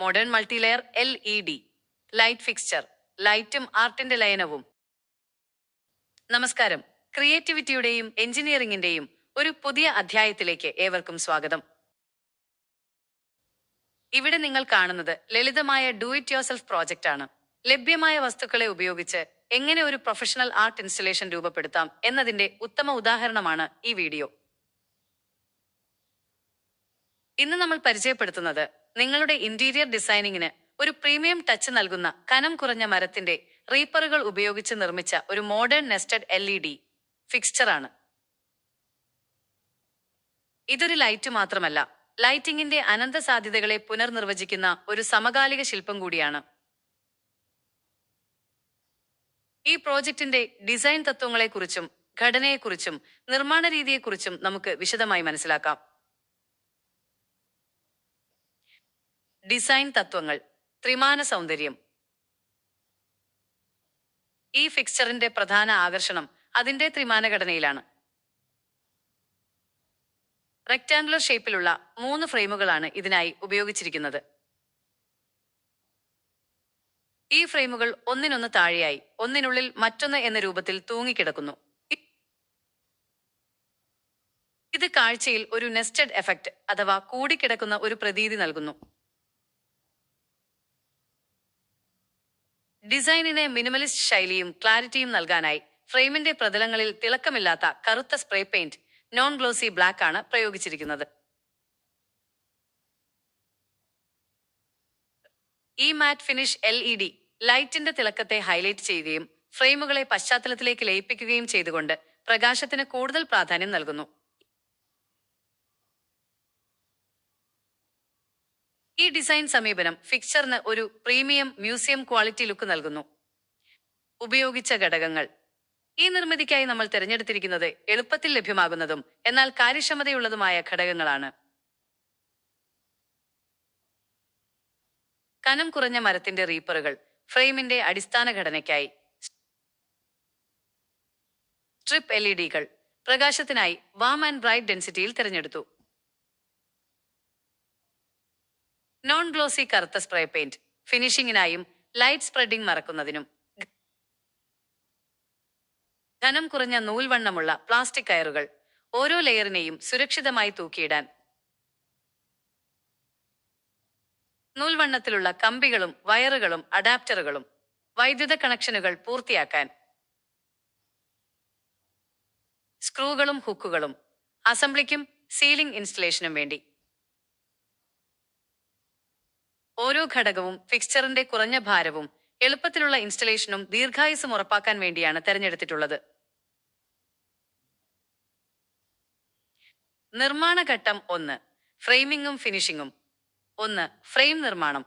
Modern multilayer L E D light fixture ലൈറ്റും ആർട്ടിന്റെ ലയനവും. നമസ്കാരം. ക്രിയേറ്റിവിറ്റിയുടെയും എഞ്ചിനീയറിംഗിന്റെയും ഒരു പുതിയ അധ്യായത്തിലേക്ക് ഏവർക്കും സ്വാഗതം. ഇവിടെ നിങ്ങൾ കാണുന്നത് ലളിതമായ do it yourself project ആണ്. ലഭ്യമായ വസ്തുക്കളെ ഉപയോഗിച്ച് എങ്ങനെ ഒരു പ്രൊഫഷണൽ ആർട്ട് ഇൻസ്റ്റലേഷൻ രൂപപ്പെടുത്താം എന്നതിന്റെ ഉത്തമ ഉദാഹരണമാണ് ഈ വീഡിയോ. ഇന്ന് നമ്മൾ പരിചയപ്പെടുത്തുന്നത് നിങ്ങളുടെ ഇന്റീരിയർ ഡിസൈനിങ്ങിന് ഒരു പ്രീമിയം ടച്ച് നൽകുന്ന കനം കുറഞ്ഞ മരത്തിന്റെ റീപ്പറുകൾ ഉപയോഗിച്ച് നിർമ്മിച്ച ഒരു modern nested L E D ഫിക്സ്ചറാണ് ഇതൊരു ലൈറ്റ് മാത്രമല്ല ലൈറ്റിംഗിന്റെ അനന്ത സാധ്യതകളെ പുനർനിർവചിക്കുന്ന ഒരു സമകാലിക ശില്പം കൂടിയാണ്. ഈ പ്രോജക്റ്റിന്റെ ഡിസൈൻ തത്വങ്ങളെക്കുറിച്ചും ഘടനയെക്കുറിച്ചും നിർമ്മാണ രീതിയെക്കുറിച്ചും നമുക്ക് വിശദമായി മനസ്സിലാക്കാം. ഡിസൈൻ തത്വങ്ങൾ ത്രിമാന സൗന്ദര്യം. ഈ ഫിക്സ്ചറിന്റെ പ്രധാന ആകർഷണം അതിന്റെ ത്രിമാന ഘടനയിലാണ്. റെക്ടാംഗുലർ ഷേപ്പിലുള്ള മൂന്ന് ഫ്രെയിമുകളാണ് ഇതിനായി ഉപയോഗിച്ചിരിക്കുന്നത്. ഈ ഫ്രെയിമുകൾ ഒന്നിനൊന്ന് താഴെയായി ഒന്നിനുള്ളിൽ മറ്റൊന്ന് എന്ന രൂപത്തിൽ തൂങ്ങിക്കിടക്കുന്നു. ഇത് കാഴ്ചയിൽ ഒരു നെസ്റ്റഡ് എഫക്റ്റ് അഥവാ കൂടിക്കിടക്കുന്ന ഒരു പ്രതീതി നൽകുന്നു. ഡിസൈനിന് മിനിമലിസ്റ്റ് ശൈലിയും ക്ലാരിറ്റിയും നൽകാനായി ഫ്രെയിമിന്റെ പ്രതലങ്ങളിൽ തിളക്കമില്ലാത്ത കറുത്ത spray paint non glossy black ആണ് പ്രയോഗിച്ചിരിക്കുന്നത്. ഈ matte finish L E D ലൈറ്റിന്റെ തിളക്കത്തെ ഹൈലൈറ്റ് ചെയ്യുകയും ഫ്രെയിമുകളെ പശ്ചാത്തലത്തിലേക്ക് ലയിപ്പിക്കുകയും ചെയ്തുകൊണ്ട് പ്രകാശത്തിന് കൂടുതൽ പ്രാധാന്യം നൽകുന്നു. ഈ ഡിസൈൻ സമീപനം ഫിക്ചറിന് ഒരു പ്രീമിയം മ്യൂസിയം ക്വാളിറ്റി ലുക്ക് നൽകുന്നു. ഉപയോഗിച്ച ഘടകങ്ങൾ. ഈ നിർമ്മിതിക്കായി നമ്മൾ തിരഞ്ഞെടുത്തിരിക്കുന്നത് എളുപ്പത്തിൽ ലഭ്യമാകുന്നതും എന്നാൽ കാര്യക്ഷമതയുള്ളതുമായ ഘടകങ്ങളാണ്. കനം കുറഞ്ഞ മരത്തിന്റെ റീപ്പറുകൾ ഫ്രെയിമിന്റെ അടിസ്ഥാന ഘടനയ്ക്കായി. സ്ട്രിപ്പ് എൽ ഇ ഡികൾ പ്രകാശത്തിനായി വാം ആൻഡ് ബ്രൈറ്റ് ഡെൻസിറ്റിയിൽ തിരഞ്ഞെടുത്തു. നോൺ ഗ്ലോസി കറുത്ത സ്പ്രേ പെയിന്റ് ഫിനിഷിംഗിനായും ലൈറ്റ് സ്പ്രെഡിംഗ് മറക്കുന്നതിനും. ധനം കുറഞ്ഞ നൂൽവണ്ണമുള്ള പ്ലാസ്റ്റിക് കയറുകൾ ഓരോ ലെയറിനെയും സുരക്ഷിതമായി തൂക്കിയിടാൻ. നൂൽവണ്ണത്തിലുള്ള കമ്പികളും വയറുകളും അഡാപ്റ്ററുകളും വൈദ്യുത കണക്ഷനുകൾ പൂർത്തിയാക്കാൻ. സ്ക്രൂകളും ഹുക്കുകളും അസംബ്ലിക്കും സീലിംഗ് ഇൻസ്റ്റലേഷനും വേണ്ടി. ഓരോ ഘടകവും ഫിക്സ്ചറിന്റെ കുറഞ്ഞ ഭാരവും എളുപ്പത്തിലുള്ള ഇൻസ്റ്റലേഷനും ദീർഘായുസും ഉറപ്പാക്കാൻ വേണ്ടിയാണ് തെരഞ്ഞെടുത്തിട്ടുള്ളത്. നിർമ്മാണ ഘട്ടം ഒന്ന് ഫ്രെയിമിങ്ങും ഫിനിഷിങ്ങും ഒന്ന് ഫ്രെയിം നിർമ്മാണം.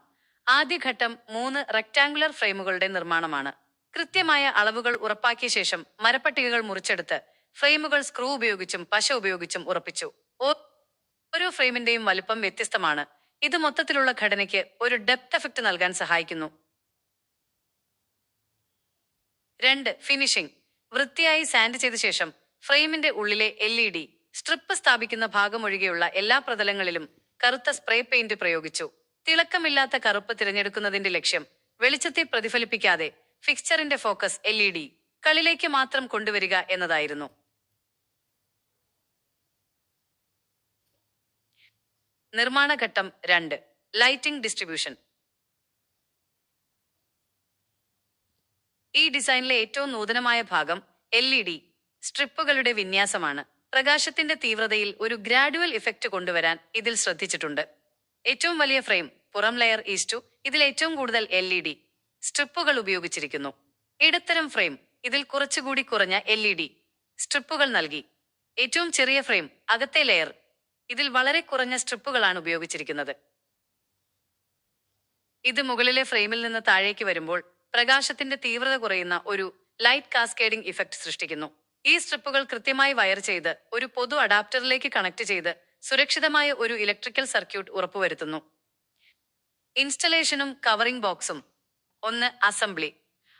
ആദ്യഘട്ടം മൂന്ന് റെക്ടാങ്കുലർ ഫ്രെയിമുകളുടെ നിർമ്മാണമാണ്. കൃത്യമായ അളവുകൾ ഉറപ്പാക്കിയ ശേഷം മരപ്പട്ടികകൾ മുറിച്ചെടുത്ത് ഫ്രെയിമുകൾ സ്ക്രൂ ഉപയോഗിച്ചും പശ ഉപയോഗിച്ചും ഉറപ്പിച്ചു. ഓരോ ഫ്രെയിമിന്റെയും വലുപ്പം വ്യത്യസ്തമാണ്. ഇത് മൊത്തത്തിലുള്ള ഘടനയ്ക്ക് ഒരു ഡെപ്ത് എഫക്റ്റ് നൽകാൻ സഹായിക്കുന്നു. രണ്ട് ഫിനിഷിംഗ് വൃത്തിയായി സാൻഡ് ചെയ്ത ശേഷം ഫ്രെയിമിന്റെ ഉള്ളിലെ എൽ ഇ ഡി സ്ട്രിപ്പ് സ്ഥാപിക്കുന്ന ഭാഗമൊഴികെയുള്ള എല്ലാ പ്രതലങ്ങളിലും കറുത്ത സ്പ്രേ പെയിന്റ് പ്രയോഗിച്ചു. തിളക്കമില്ലാത്ത കറുപ്പ് തിരഞ്ഞെടുക്കുന്നതിന്റെ ലക്ഷ്യം വെളിച്ചത്തെ പ്രതിഫലിപ്പിക്കാതെ ഫിക്സ്ചറിന്റെ ഫോക്കസ് എൽ കളിലേക്ക് മാത്രം കൊണ്ടുവരിക എന്നതായിരുന്നു. നിർമ്മാണ ഘട്ടം രണ്ട് ലൈറ്റിംഗ് ഡിസ്ട്രിബ്യൂഷൻ ഈ ഡിസൈനിലെ ഏറ്റവും നൂതനമായ ഭാഗം എൽ ഇ ഡി സ്ട്രിപ്പുകളുടെ വിന്യാസമാണ്. പ്രകാശത്തിന്റെ തീവ്രതയിൽ ഒരു ഗ്രാഡുവൽ ഇഫക്റ്റ് കൊണ്ടുവരാൻ ഇതിൽ ശ്രദ്ധിച്ചിട്ടുണ്ട്. ഏറ്റവും വലിയ ഫ്രെയിം പുറം ലെയർ ഈസ്റ്റു ഇതിൽ ഏറ്റവും കൂടുതൽ എൽ ഇ ഡി സ്ട്രിപ്പുകൾ ഉപയോഗിച്ചിരിക്കുന്നു. ഇടത്തരം ഫ്രെയിം ഇതിൽ കുറച്ചുകൂടി കുറഞ്ഞ എൽ ഇ ഡി സ്ട്രിപ്പുകൾ നൽകി. ഏറ്റവും ചെറിയ ഫ്രെയിം അകത്തെ ലെയർ ഇതിൽ വളരെ കുറഞ്ഞ സ്ട്രിപ്പുകളാണ് ഉപയോഗിച്ചിരിക്കുന്നത്. ഇത് മുകളിലെ ഫ്രെയിമിൽ നിന്ന് താഴേക്ക് വരുമ്പോൾ പ്രകാശത്തിന്റെ തീവ്രത കുറയുന്ന ഒരു ലൈറ്റ് കാസ്കേഡിംഗ് ഇഫക്റ്റ് സൃഷ്ടിക്കുന്നു. ഈ സ്ട്രിപ്പുകൾ കൃത്യമായി വയർ ചെയ്ത് ഒരു പൊതു അഡാപ്റ്ററിലേക്ക് കണക്ട് ചെയ്ത് സുരക്ഷിതമായ ഒരു ഇലക്ട്രിക്കൽ സർക്യൂട്ട് ഉറപ്പുവരുത്തുന്നു. ഇൻസ്റ്റലേഷനും കവറിംഗ് ബോക്സും. ഒന്ന് അസംബ്ലി.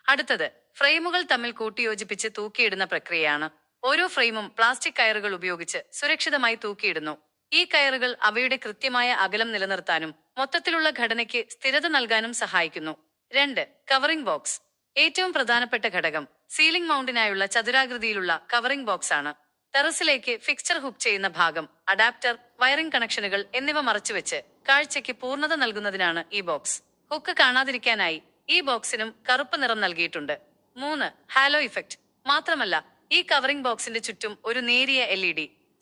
അടുത്തത് ഫ്രെയിമുകൾ തമ്മിൽ കൂട്ടിയോജിപ്പിച്ച് തൂക്കിയിടുന്ന പ്രക്രിയയാണ്. ഓരോ ഫ്രെയിമും പ്ലാസ്റ്റിക് കയറുകൾ ഉപയോഗിച്ച് സുരക്ഷിതമായി തൂക്കിയിടുന്നു. ഈ കയറുകൾ അവയുടെ കൃത്യമായ അകലം നിലനിർത്താനും മൊത്തത്തിലുള്ള ഘടനയ്ക്ക് സ്ഥിരത നൽകാനും സഹായിക്കുന്നു. രണ്ട് കവറിംഗ് ബോക്സ് ഏറ്റവും പ്രധാനപ്പെട്ട ഘടകം സീലിംഗ് മൗണ്ടിനായുള്ള ചതുരാകൃതിയിലുള്ള കവറിംഗ് ബോക്സ് ആണ്. ടെറസിലേക്ക് ഫിക്സ്ചർ ഹുക്ക് ചെയ്യുന്ന ഭാഗം അഡാപ്റ്റർ വയറിംഗ് കണക്ഷനുകൾ എന്നിവ മറച്ചുവെച്ച് കാഴ്ചയ്ക്ക് പൂർണത നൽകുന്നതിനാണ് ഈ ബോക്സ് ഹുക്ക് കാണാതിരിക്കാനായി ഈ ബോക്സിനും കറുപ്പ് നിറം നൽകിയിട്ടുണ്ട്. മൂന്ന് ഹാലോ ഇഫക്റ്റ് മാത്രമല്ല ഈ കവറിംഗ് ബോക്സിന്റെ ചുറ്റും ഒരു നേരിയ എൽ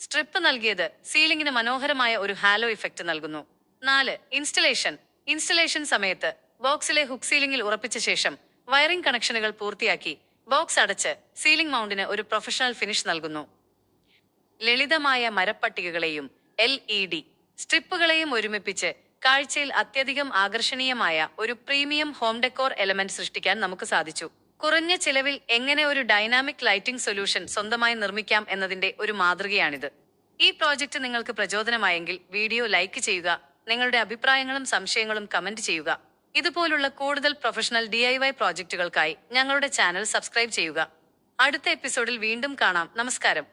സ്ട്രിപ്പ് നൽകിയത് സീലിംഗിന് മനോഹരമായ ഒരു ഹാലോ ഇഫക്റ്റ് നൽകുന്നു. നാല് ഇൻസ്റ്റലേഷൻ. ഇൻസ്റ്റലേഷൻ സമയത്ത് ബോക്സിലെ ഹുക്ക് സീലിംഗിൽ ഉറപ്പിച്ച ശേഷം വയറിംഗ് കണക്ഷനുകൾ പൂർത്തിയാക്കി ബോക്സ് അടച്ച് സീലിംഗ് മൗണ്ടിന് ഒരു പ്രൊഫഷണൽ ഫിനിഷ് നൽകുന്നു. ലളിതമായ മരപ്പട്ടികകളെയും എൽ ഇ ഡി സ്ട്രിപ്പുകളെയും ഒരുമിപ്പിച്ച് കാഴ്ചയിൽ അത്യധികം ആകർഷണീയമായ ഒരു പ്രീമിയം ഹോം ഡെക്കോർ എലമെന്റ് സൃഷ്ടിക്കാൻ നമുക്ക് സാധിച്ചു. കുറഞ്ഞ ചിലവിൽ എങ്ങനെ ഒരു ഡൈനാമിക് ലൈറ്റിംഗ് സൊല്യൂഷൻ സ്വന്തമായി നിർമ്മിക്കാം എന്നതിന്റെ ഒരു മാതൃകയാണിത്. ഈ പ്രോജക്റ്റ് നിങ്ങൾക്ക് പ്രചോദനമായെങ്കിൽ വീഡിയോ ലൈക്ക് ചെയ്യുക നിങ്ങളുടെ അഭിപ്രായങ്ങളും സംശയങ്ങളും കമന്റ് ചെയ്യുക. ഇതുപോലുള്ള കൂടുതൽ പ്രൊഫഷണൽ ഡി ഐ വൈ പ്രോജക്റ്റുകൾക്കായി ഞങ്ങളുടെ ചാനൽ സബ്സ്ക്രൈബ് ചെയ്യുക. അടുത്ത എപ്പിസോഡിൽ വീണ്ടും കാണാം. നമസ്കാരം.